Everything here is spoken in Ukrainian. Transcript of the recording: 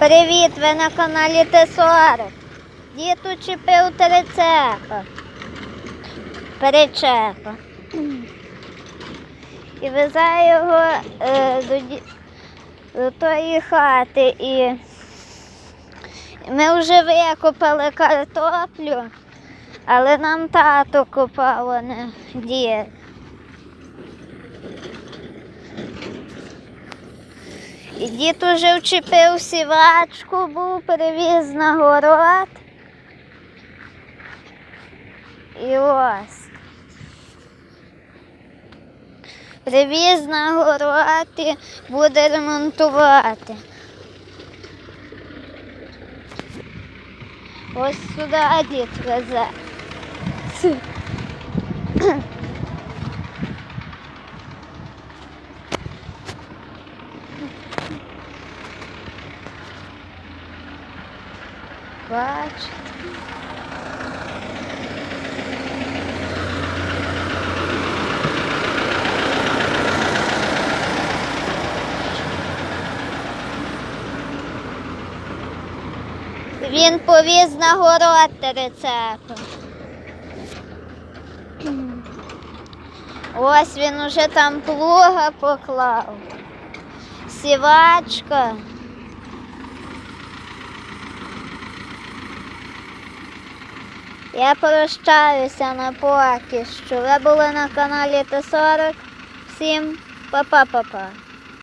Привіт, ви на каналі Т40. Дід учепив трицепа. Перечепа. І везе його е, до, до тої хати. І ми вже викопали картоплю, але нам тато копав, а не дід. І дід уже вчепив сівачку, був привіз на город. І ось. Привіз на город і буде ремонтувати. Ось сюди дід везе. Бачите. Він повіз на город рецепт. Ось він уже там плуга поклав. Сівачка. Я прощаюся на поки що. Ви були на каналі Т40. Всім па-па-па-па.